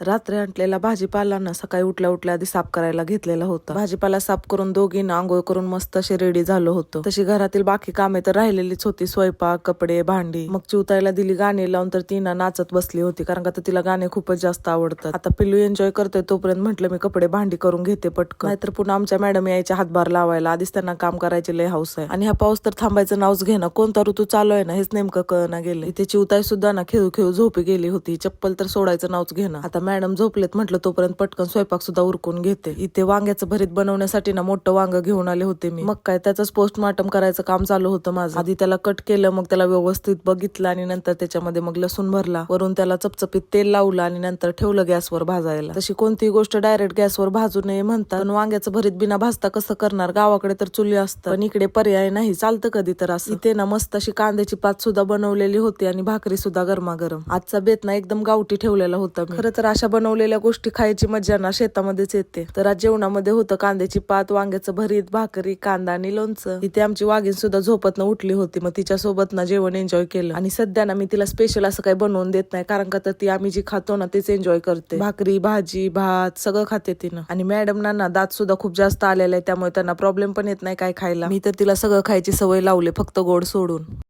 रात्री आणलेला भाजीपाला ना सकाळी उठल्या उठल्या आधी साफ करायला घेतलेला होता. भाजीपाला साफ करून दोघींना आंघोळ करून मस्त असे रेडी झालो होतो. तशी घरातील बाकी कामे तर राहिलेलीच होती. स्वयंपाक कपडे भांडी. मग चिवतायला दिली गाणी लावून तर ती ना नाचत बसली होती कारण का तिला गाणे खूपच जास्त आवडतात. आता पिल्लू एन्जॉय करतोय तोपर्यंत म्हटलं मी कपडे भांडी करून घेते पटकन. नाहीतर पुन्हा आमच्या मॅडम यायच्या हातभार लावायला. आधीच त्यांना काम करायचे लय हाऊस आहे. आणि हा पाऊस तर थांबायचं नावच घेणं कोणता ऋतू चालू आहे ना हेच नेमकं कळना गेलं इथे चिवताय सुद्धा ना खेळू खेळू झोपी गेली होती. चप्पल तर सोडायचं नावच घेणं आता मॅडम झोपलेत म्हटलं तोपर्यंत पटकन स्वयंपाक सुद्धा उरकून घेते. इथे वांग्याचं भरीत बनवण्यासाठी ना मोठं वांग घेऊन आले होते मी. मग काय त्याच पोस्टमार्टम करायचं काम चालू होतं माझं. आधी त्याला कट केलं मग त्याला व्यवस्थित बघितलं आणि नंतर त्याच्यामध्ये मग लसूण भरला. वरून त्याला चपचपीत तेल लावलं आणि नंतर ठेवलं गॅसवर भाजायला. तशी कोणतीही गोष्ट डायरेक्ट गॅसवर भाजू नये म्हणतात. पण वांग्याचं भरीत बिना भाजता कसं करणार? गावाकडे तर चुली असतं पण इकडे पर्याय नाही चालतं कधी तर असं. इथे ना मस्त अशी कांद्याची पात सुद्धा बनवलेली होती आणि भाकरी सुद्धा गरमागरम. आजचा बेत ना एकदम गावठी ठेवलेला होता खरं तर अशा बनवलेल्या गोष्टी खायची मजा ना शेतामध्येच येते. तर आज जेवणामध्ये होतं कांद्याची पात वांग्याचं भरीत भाकरी कांदा आणि लोणचं. इथे आमची वाघीण सुद्धा झोपत उठली होती मग तिच्या सोबत ना जेवण एन्जॉय केलं. आणि सध्या ना मी तिला स्पेशल असं काही बनवून देत नाही कारण का तर ती आम्ही जी खातो ना तेच एन्जॉय करते. भाकरी भाजी भात सगळं खाते तिनं. आणि मॅडमना ना दात सुद्धा खूप जास्त आलेला आहे त्यामुळे त्यांना प्रॉब्लेम पण येत नाही काय खायला. मी तर तिला सगळं खायची सवय लावले फक्त गोड सोडून.